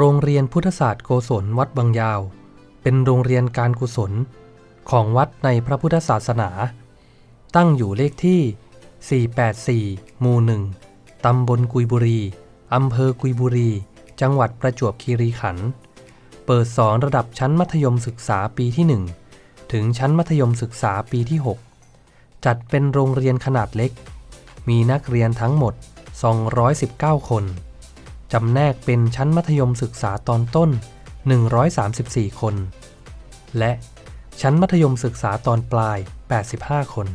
โรงเรียนพุทธศาสตร์โกศลวัดบางยาว เป็นโรงเรียนการกุศลของวัดในพระพุทธศาสนา ตั้งอยู่เลขที่ 484 หมู่ 1 ตำบลกุยบุรี อำเภอกุยบุรี จังหวัดประจวบคีรีขันธ์ เปิดสอนระดับชั้นมัธยมศึกษาปีที่ 1 ถึงชั้นมัธยมศึกษาปีที่ 6 จัดเป็นโรงเรียนขนาดเล็ก มีนักเรียนทั้งหมด 219 คน จำแนกเป็นชั้นมัธยมศึกษาตอนต้น 134 คน และชั้นมัธยมศึกษาตอนปลาย 85 คน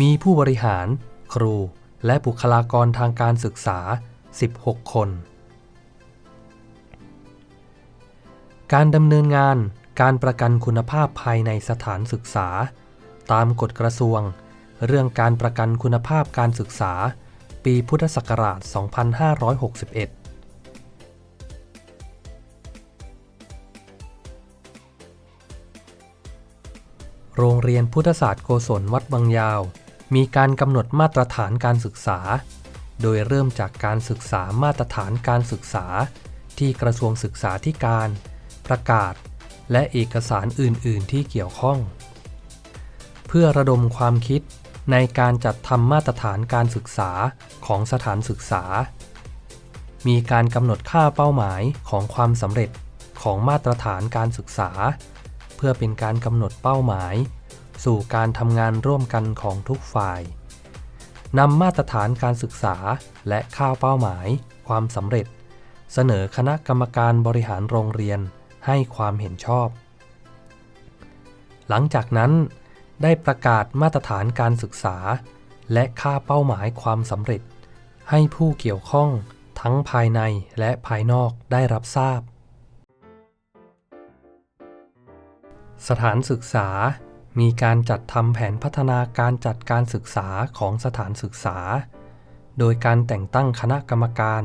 มีผู้บริหาร ครู และบุคลากรทางการศึกษา 16 คน การดำเนินงานการประกันคุณภาพภายในสถานศึกษา ตามกฎกระทรวง เรื่องการประกันคุณภาพการศึกษา ปีพุทธศักราช 2561โรงเรียนพุทธศาสตร์โกศลวัดบางยาว มีการกำหนดมาตรฐานการศึกษา โดยเริ่มจากการศึกษามาตรฐานการศึกษา ที่กระทรวงศึกษาธิการ ประกาศ และเอกสารอื่น ๆ ที่เกี่ยวข้อง เพื่อระดมความคิด ในการจัดทำมาตรฐานการศึกษาของสถานศึกษา มีการกำหนดค่าเป้าหมายของความสำเร็จของมาตรฐานการศึกษา เพื่อเป็นการกำหนดเป้าหมาย สู่การทำงานร่วมกันของทุกฝ่ายนำมาตรฐานการศึกษาและค่าเป้าหมาย ความสำเร็จ เสนอคณะกรรมการบริหารโรงเรียนให้ความเห็นชอบ หลังจากนั้น ได้ประกาศมาตรฐานการศึกษา และค่าเป้าหมายความสำเร็จ ให้ผู้เกี่ยวข้องทั้งภายในและภายนอกได้รับทราบ สถานศึกษามีการจัดทำแผนพัฒนาการจัดการศึกษาของสถานศึกษา โดยการแต่งตั้งคณะกรรมการ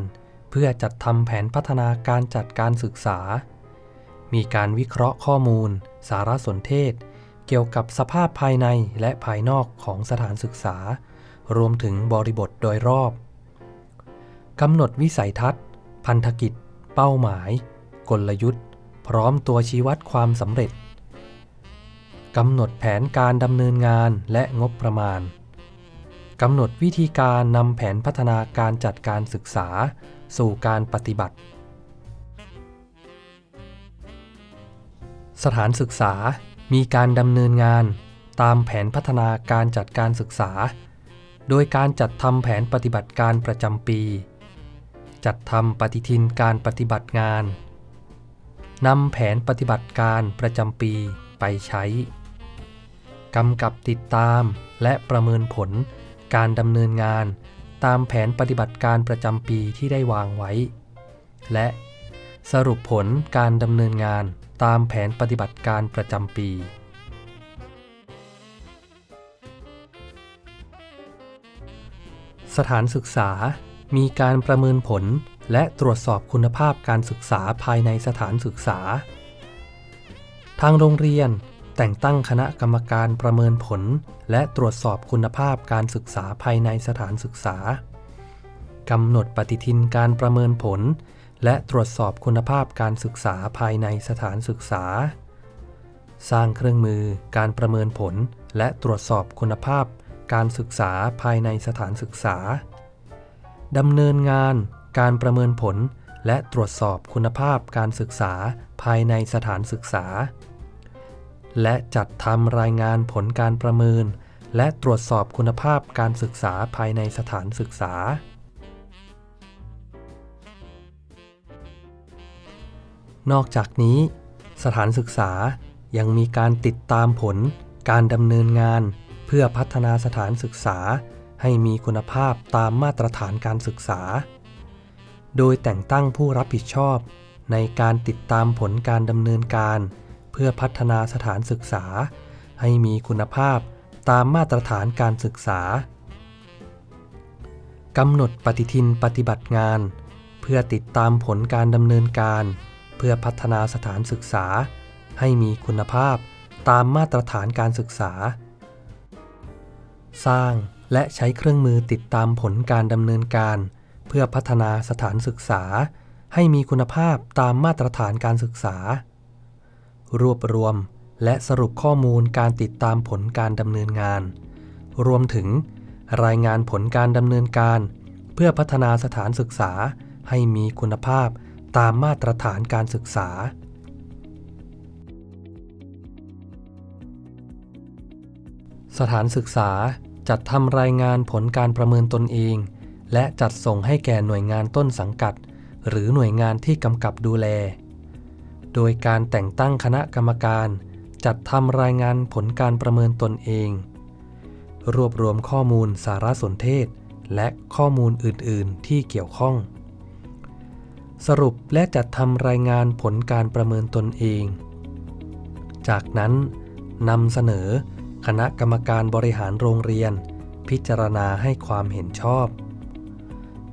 เพื่อจัดทำแผนพัฒนาการจัดการศึกษา มีการวิเคราะห์ข้อมูล สารสนเทศ เกี่ยวกับสภาพภายในและภายนอกของสถานศึกษา รวมถึงบริบทโดยรอบกำหนดวิสัยทัศน์ พันธกิจ เป้าหมาย กลยุทธ์ พร้อมตัวชี้วัดความสำเร็จกำหนดแผนการดำเนินงานและงบประมาณกำหนดวิธีการนำแผนพัฒนาการจัดการศึกษา สู่การปฏิบัติ สถานศึกษา มีการดำเนินงานตามแผนพัฒนาการจัดการศึกษา โดยการจัดทำแผนปฏิบัติการประจำปี จัดทำปฏิทินการปฏิบัติงานนำแผนปฏิบัติการประจำปีไปใช้กำกับติดตามและประเมินผลการดำเนินงานตามแผนปฏิบัติการประจำปีที่ได้วางไว้ และสรุปผลการดำเนินงาน ตามแผนปฏิบัติการประจำปี สถานศึกษามีการประเมินผลและตรวจสอบคุณภาพการศึกษาภายในสถานศึกษา ทางโรงเรียนแต่งตั้งคณะกรรมการประเมินผล และตรวจสอบคุณภาพการศึกษาภายในสถานศึกษากำหนดปฏิทินการประเมินผล และตรวจสอบคุณภาพการศึกษาภายในสถานศึกษา สร้างเครื่องมือการประเมินผล และตรวจสอบคุณภาพการศึกษาภายในสถานศึกษา ดำเนินงานการประเมินผล และตรวจสอบคุณภาพการศึกษาภายในสถานศึกษา และจัดทำรายงานผลการประเมิน และตรวจสอบคุณภาพการศึกษาภายในสถานศึกษา นอกจากนี้ สถานศึกษายังมีการติดตามผล การดำเนินงาน เพื่อพัฒนาสถานศึกษา ให้มีคุณภาพตามมาตรฐานการศึกษา โดยแต่งตั้งผู้รับผิดชอบ ในการติดตามผลการดำเนินการ เพื่อพัฒนาสถานศึกษา ให้มีคุณภาพตามมาตรฐานการศึกษากำหนดปฏิทินปฏิบัติงาน เพื่อติดตามผลการดำเนินการ เพื่อพัฒนาสถานศึกษา ให้มีคุณภาพตามมาตรฐานการศึกษา สร้างและใช้เครื่องมือติดตามผลการดำเนินการ เพื่อพัฒนาสถานศึกษา ให้มีคุณภาพตามมาตรฐานการศึกษา รวบรวมและสรุปข้อมูลการติดตามผลการดำเนินงาน รวมถึง รายงานผลการดำเนินการ เพื่อพัฒนาสถานศึกษาให้มีคุณภาพ ตามมาตรฐานการศึกษา สถานศึกษาจัดทำรายงานผลการประเมินตนเอง และจัดส่งให้แก่หน่วยงานต้นสังกัด หรือหน่วยงานที่กำกับดูแล โดยการแต่งตั้งคณะกรรมการ จัดทำรายงานผลการประเมินตนเอง รวบรวมข้อมูลสารสนเทศ และข้อมูลอื่น ๆ ที่เกี่ยวข้อง สรุปและจัดทำรายงานผลการประเมินตนเอง จากนั้นนำเสนอคณะกรรมการบริหารโรงเรียน พิจารณาให้ความเห็นชอบ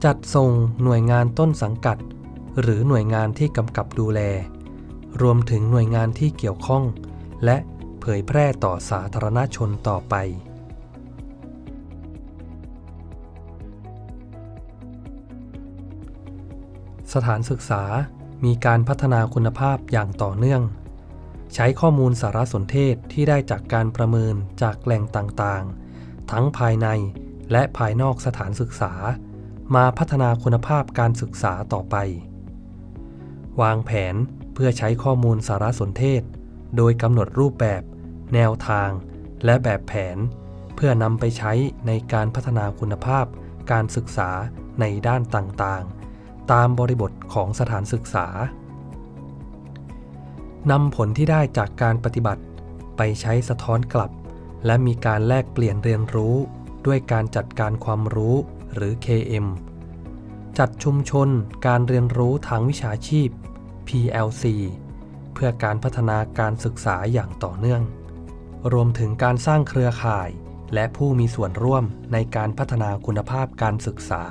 จัดส่งหน่วยงานต้นสังกัด หรือหน่วยงานที่กำกับดูแล รวมถึงหน่วยงานที่เกี่ยวข้อง และเผยแพร่ต่อสาธารณชนต่อไป สถานศึกษามีการพัฒนาคุณภาพอย่างต่อเนื่อง ใช้ข้อมูลสารสนเทศที่ได้จากการประเมินจากแหล่งต่างๆ ทั้งภายในและภายนอกสถานศึกษา มาพัฒนาคุณภาพการศึกษาต่อไป วางแผนเพื่อใช้ข้อมูลสารสนเทศ โดยกำหนดรูปแบบ แนวทาง และแบบแผน เพื่อนำไปใช้ในการพัฒนาคุณภาพการศึกษาในด้านต่างๆ ตามบริบทของสถานศึกษานำผลที่ได้จากการปฏิบัติ ไปใช้สะท้อนกลับ และมีการแลกเปลี่ยนเรียนรู้ ด้วยการจัดการความรู้หรือ KM จัดชุมชนการเรียนรู้ทางวิชาชีพ PLC เพื่อการพัฒนาการศึกษาอย่างต่อเนื่อง รวมถึงการสร้างเครือข่าย และผู้มีส่วนร่วมในการพัฒนาคุณภาพการศึกษา